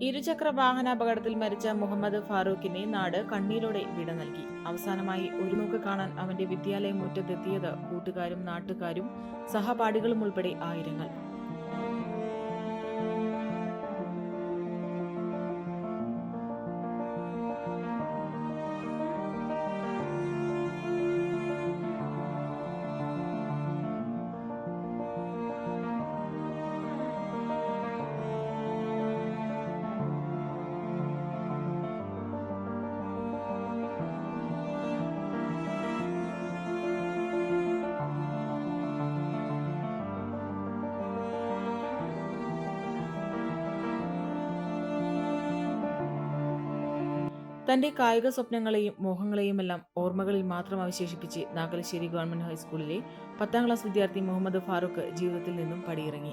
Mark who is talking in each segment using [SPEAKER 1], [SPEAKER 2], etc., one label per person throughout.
[SPEAKER 1] ഇരുചക്ര വാഹനാപകടത്തിൽ മരിച്ച മുഹമ്മദ് ഫാറൂഖിനെ നാട് കണ്ണീരോടെ വിട നൽകി. അവസാനമായി ഒരു നോക്ക് കാണാൻ അവന്റെ വിദ്യാലയം മുറ്റത്തെത്തിയത് കൂട്ടുകാരും നാട്ടുകാരും സഹപാഠികളും ഉൾപ്പെടെ ആയിരങ്ങൾ. തന്റെ കായിക സ്വപ്നങ്ങളെയും മോഹങ്ങളെയും എല്ലാം ഓർമ്മകളിൽ മാത്രം അവശേഷിപ്പിച്ച് നാഗലശ്ശേരി ഗവൺമെന്റ് ഹൈസ്കൂളിലെ പത്താം ക്ലാസ് വിദ്യാർത്ഥി മുഹമ്മദ് ഫാറൂഖ് ജീവിതത്തിൽ നിന്നും പടിയിറങ്ങി.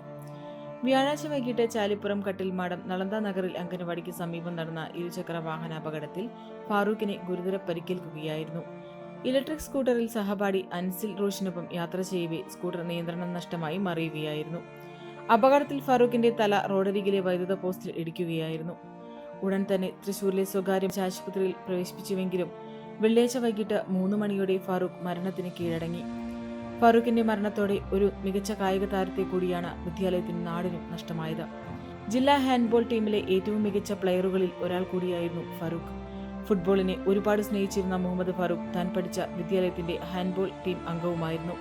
[SPEAKER 1] വ്യാഴാഴ്ച വൈകിട്ട് ചാലിപ്പുറം കട്ടിൽമാടം നളന്ദ നഗറിൽ അംഗനവാടിക്ക് സമീപം നടന്ന ഇരുചക്ര വാഹനാപകടത്തിൽ ഫാറൂഖിനെ ഗുരുതര പരിക്കേൽക്കുകയായിരുന്നു. ഇലക്ട്രിക് സ്കൂട്ടറിൽ സഹപാഠി അൻസിൽ റോഷിനൊപ്പം യാത്ര ചെയ്യവേ സ്കൂട്ടർ നിയന്ത്രണം നഷ്ടമായി മറിയുകയായിരുന്നു. അപകടത്തിൽ ഫാറൂഖിന്റെ തല റോഡരികിലെ വൈദ്യുത പോസ്റ്റിൽ ഇടിക്കുകയായിരുന്നു. ഉടൻ തന്നെ തൃശൂരിലെ സ്വകാര്യ ആശുപത്രിയിൽ പ്രവേശിപ്പിച്ചുവെങ്കിലും വെള്ളിയാഴ്ച വൈകിട്ട് മൂന്ന് മണിയോടെ ഫാറൂഖ് മരണത്തിന് കീഴടങ്ങി. ഫാറൂഖിന്റെ മരണത്തോടെ ഒരു മികച്ച കായിക താരത്തെ കൂടിയാണ് വിദ്യാലയത്തിനും നാടിനും നഷ്ടമായത്. ജില്ലാ ഹാൻഡ്ബോൾ ടീമിലെ ഏറ്റവും മികച്ച പ്ലെയറുകളിൽ ഒരാൾ കൂടിയായിരുന്നു ഫാറൂഖ്. ഫുട്ബോളിനെ ഒരുപാട് സ്നേഹിച്ചിരുന്ന മുഹമ്മദ് ഫാറൂഖ് താൻ പഠിച്ച വിദ്യാലയത്തിന്റെ ഹാൻഡ്ബോൾ ടീം അംഗവുമായിരുന്നു.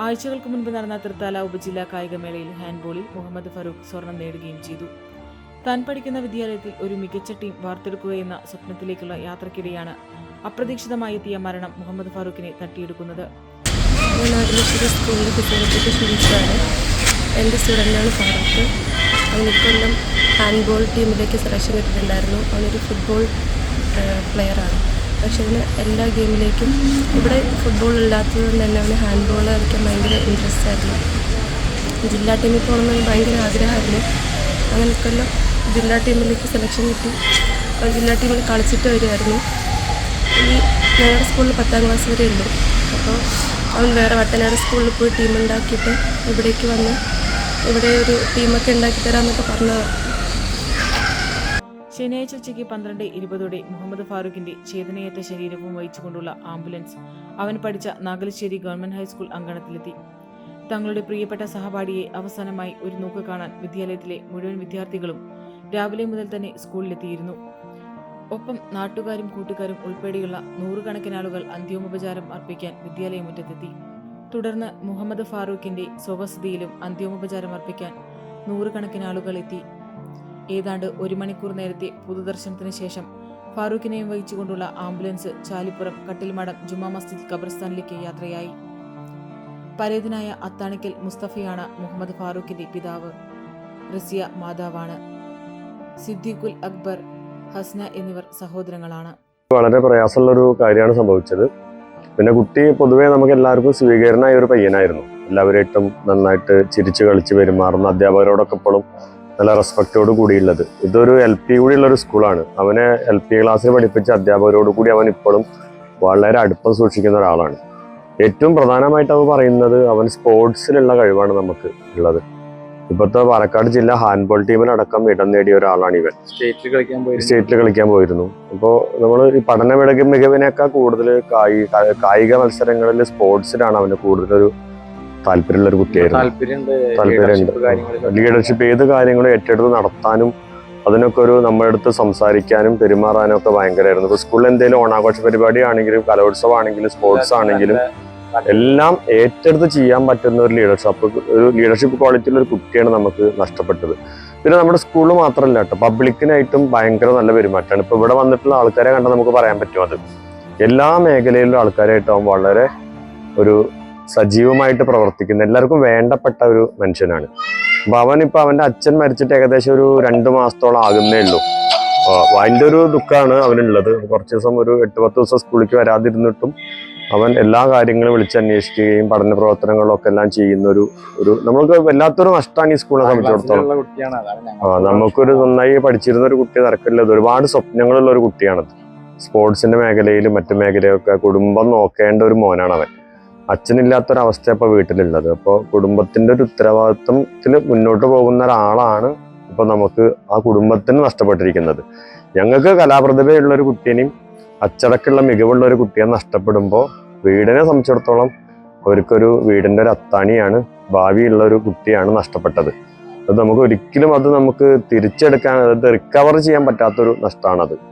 [SPEAKER 1] ആഴ്ചകൾക്ക് മുൻപ് നടന്ന തൃത്താല ഉപജില്ലാ കായികമേളയിൽ ഹാൻഡ്ബോളിൽ മുഹമ്മദ് ഫാറൂഖ് സ്വർണം നേടുകയും ചെയ്തു. താൻ പഠിക്കുന്ന വിദ്യാലയത്തിൽ ഒരു മികച്ച ടീം വാർത്തെടുക്കുകയെന്ന സ്വപ്നത്തിലേക്കുള്ള യാത്രക്കിടെയാണ് അപ്രതീക്ഷിതമായി എത്തിയ മരണം മുഹമ്മദ് ഫാറൂഖിനെ തട്ടിയെടുക്കുന്നത്.
[SPEAKER 2] ഞാൻ നാട്ടിലശ്ശേരി സ്കൂളിൽ ഫിസിയോളജിക്ക് ഷിൻസാണ് എന്റെ സ്റ്റുഡന്റാണ് ഫാറൂഖ്. അവനിക്കൊല്ലം ഹാൻഡ്ബോൾ ടീമിലേക്ക് സെലക്ഷൻ കിട്ടിയിട്ടുണ്ടായിരുന്നു അവനൊരു ഫുട്ബോൾ പ്ലെയറാണ്. പക്ഷെ അവന് എല്ലാ ഗെയിമിലേക്കും ഇവിടെ ഫുട്ബോൾ ഇല്ലാത്തത് കൊണ്ട് തന്നെ അവന് ഹാൻഡ്ബോൾ കളിക്കാൻ ഭയങ്കര ഇൻട്രസ്റ്റ് ആയിരുന്നു. ജില്ലാ ടീമിൽ പോകണമെന്ന് ഭയങ്കര ആഗ്രഹമായിരുന്നു. അങ്ങനെ ജില്ലാ ടീമിലേക്ക് സെലക്ഷൻ കിട്ടി. ജില്ലാ ടീമിൽ കളിച്ചിട്ട് വരുമായിരുന്നു ഇനി ഞങ്ങളുടെ സ്കൂളിൽ പത്താം ക്ലാസ് വരെ ഉള്ളൂ അപ്പോൾ അവൻ വേറെ വട്ടനാട് സ്കൂളിൽ പോയി ടീം ഉണ്ടാക്കിയിട്ട് ഇവിടേക്ക് വന്ന് ഇവിടെ ഒരു ടീമൊക്കെ ഉണ്ടാക്കി തരാമെന്നൊക്കെ പറഞ്ഞതാണ്.
[SPEAKER 1] ശനിയാഴ്ച ഉച്ചയ്ക്ക് പന്ത്രണ്ട് ഇരുപതോടെ മുഹമ്മദ് ഫാറൂഖിന്റെ ചേതനയേറ്റ ശരീരവും വഹിച്ചുകൊണ്ടുള്ള ആംബുലൻസ് അവൻ പഠിച്ച നാഗലശ്ശേരി ഗവൺമെന്റ് ഹൈസ്കൂൾ അങ്കണത്തിലെത്തി. തങ്ങളുടെ പ്രിയപ്പെട്ട സഹപാഠിയെ അവസാനമായി ഒരു നോക്ക് കാണാൻ വിദ്യാലയത്തിലെ മുഴുവൻ വിദ്യാർത്ഥികളും രാവിലെ മുതൽ തന്നെ സ്കൂളിലെത്തിയിരുന്നു. ഒപ്പം നാട്ടുകാരും കൂട്ടുകാരും ഉൾപ്പെടെയുള്ള നൂറുകണക്കിന് ആളുകൾ അന്ത്യോപചാരം അർപ്പിക്കാൻ വിദ്യാലയമുറ്റത്തെത്തി. തുടർന്ന് മുഹമ്മദ് ഫാറൂഖിന്റെ സ്വവസതിയിലും അന്ത്യോപചാരം അർപ്പിക്കാൻ നൂറുകണക്കിന് ആളുകൾ എത്തി. ഏതാണ്ട് ഒരു മണിക്കൂർ നേരത്തെ പൊതുദർശനത്തിന് ശേഷം ഫാറൂഖിനെയും വഹിച്ചുകൊണ്ടുള്ള ആംബുലൻസ് ചാലിപ്പുറം കട്ടിൽമടം ജുമാ മസ്ജിദ് ഖബർസ്ഥാനിലേക്ക് യാത്രയായി. പരേതനായ അത്താണിക്കൽ മുസ്തഫയാണ് മുഹമ്മദ് ഫാറൂഖിന്റെ പിതാവ്. റസിയ മാതാവാണ്. സിദ്ദീഖുൽ അക്ബർ ഹസ്ന എന്നിവർ സഹോദരങ്ങളാണ്.
[SPEAKER 3] വളരെ പ്രയാസമുള്ള ഒരു കാര്യമാണ് സംഭവിച്ചത്. പിന്നെ കുട്ടി പൊതുവേ നമുക്ക് എല്ലാവർക്കും സ്വീകരണമായ ഒരു പയ്യനായിരുന്നു. എല്ലാവരായിട്ടും നന്നായിട്ട് ചിരിച്ച് കളിച്ച് പെരുമാറുന്ന അധ്യാപകരോടൊക്കെ ഇപ്പോഴും നല്ല റെസ്പെക്റ്റോട് കൂടിയുള്ളത്. ഇതൊരു എൽ പി കൂടിയുള്ള ഒരു സ്കൂളാണ് അവനെ എൽ പി ക്ലാസ്സിൽ പഠിപ്പിച്ച അധ്യാപകരോട് കൂടി അവൻ ഇപ്പോഴും വളരെ അടുപ്പം സൂക്ഷിക്കുന്ന ഒരാളാണ്. ഏറ്റവും പ്രധാനമായിട്ട് അവൻ പറയുന്നത് അവൻ സ്പോർട്സിലുള്ള കഴിവാണ് നമുക്ക് ഉള്ളത്. ഇപ്പോഴത്തെ പാലക്കാട് ജില്ല ഹാൻഡ്ബോൾ ടീമിലടക്കം ഇടം നേടിയ ഒരാളാണ് ഇവൻ.
[SPEAKER 4] സ്റ്റേറ്റിൽ കളിക്കാൻ പോയി
[SPEAKER 3] സ്റ്റേറ്റിൽ കളിക്കാൻ പോയിരുന്നു. അപ്പോൾ നമ്മൾ ഈ പഠന മികവ് മികവിനേക്കാൾ കൂടുതൽ കായിക മത്സരങ്ങളിൽ സ്പോർട്സിലാണ് അവന് കൂടുതലൊരു താല്പര്യമുള്ള ഒരു കുട്ടിയായിരുന്നു.
[SPEAKER 4] താല്പര്യമുണ്ട്.
[SPEAKER 3] ലീഡർഷിപ്പ് ഏത് കാര്യങ്ങളും ഏറ്റെടുത്ത് നടത്താനും അതിനൊക്കെ ഒരു നമ്മുടെ അടുത്ത് സംസാരിക്കാനും പെരുമാറാനും ഒക്കെ ഭയങ്കരമായിരുന്നു. ഇപ്പോൾ സ്കൂളിൽ എന്തെങ്കിലും ഓണാഘോഷ പരിപാടി ആണെങ്കിലും കലോത്സവം ആണെങ്കിലും സ്പോർട്സ് ആണെങ്കിലും എല്ലാം ഏറ്റെടുത്ത് ചെയ്യാൻ പറ്റുന്ന ഒരു ലീഡർഷിപ്പ് ഒരു ലീഡർഷിപ്പ് ക്വാളിറ്റിയുള്ള ഒരു കുട്ടിയാണ് നമുക്ക് നഷ്ടപ്പെട്ടത്. പിന്നെ നമ്മുടെ സ്കൂളിൽ മാത്രമല്ല കേട്ടോ പബ്ലിക്കിനായിട്ടും ഭയങ്കര നല്ല പെരുമാറ്റമാണ്. ഇപ്പൊ ഇവിടെ വന്നിട്ടുള്ള ആൾക്കാരെ കണ്ടാൽ നമുക്ക് പറയാൻ പറ്റും അത്. എല്ലാ മേഖലയിലും ആൾക്കാരായിട്ട് വളരെ ഒരു സജീവമായിട്ട് പ്രവർത്തിക്കുന്ന എല്ലാവർക്കും വേണ്ടപ്പെട്ട ഒരു മനുഷ്യനാണ്. അപ്പൊ അവൻ ഇപ്പൊ അവന്റെ അച്ഛൻ മരിച്ചിട്ട് ഏകദേശം ഒരു രണ്ട് മാസത്തോളം ആകുന്നേ ഉള്ളൂ. അതിന്റെ ഒരു ദുഃഖമാണ് അവനുള്ളത്. കുറച്ച് ദിവസം ഒരു എട്ട് പത്ത് ദിവസം സ്കൂളിലേക്ക് വരാതിരുന്നിട്ടും അവൻ എല്ലാ കാര്യങ്ങളും വിളിച്ചന്വേഷിക്കുകയും പഠന പ്രവർത്തനങ്ങളൊക്കെ എല്ലാം ചെയ്യുന്ന ഒരു ഒരു നമ്മൾക്ക് വല്ലാത്തൊരു നഷ്ടമാണ് ഈ സ്കൂളിനെ സംബന്ധിച്ചിടത്തോളം. ആ നമുക്കൊരു നന്നായി പഠിച്ചിരുന്ന ഒരു കുട്ടി തിരക്കില്ലത് ഒരുപാട് സ്വപ്നങ്ങളുള്ള ഒരു കുട്ടിയാണത്. സ്പോർട്സിന്റെ മേഖലയിലും മറ്റു മേഖലയൊക്കെ കുടുംബം നോക്കേണ്ട ഒരു മോനാണ് അവൻ. അച്ഛനില്ലാത്തൊരവസ്ഥ ഇപ്പൊ വീട്ടിലുള്ളത്. അപ്പോൾ കുടുംബത്തിന്റെ ഒരു ഉത്തരവാദിത്വത്തിൽ മുന്നോട്ട് പോകുന്ന ഒരാളാണ് ഇപ്പൊ നമുക്ക് ആ കുടുംബത്തിന് നഷ്ടപ്പെട്ടിരിക്കുന്നത്. ഞങ്ങൾക്ക് കലാപ്രതിഭയുള്ള ഒരു കുട്ടീനെയും അച്ചടക്കമുള്ള മികവുള്ള ഒരു കുട്ടിയെ നഷ്ടപ്പെടുമ്പോൾ വീടിനെ സംബന്ധിച്ചിടത്തോളം അവർക്കൊരു വീടിന്റെ ഒരു അത്താണിയാണ് ഭാവിയുള്ള ഒരു കുട്ടിയാണ് നഷ്ടപ്പെട്ടത്. അത് നമുക്ക് ഒരിക്കലും അത് നമുക്ക് തിരിച്ചെടുക്കാൻ അത് റിക്കവർ ചെയ്യാൻ പറ്റാത്തൊരു നഷ്ടമാണത്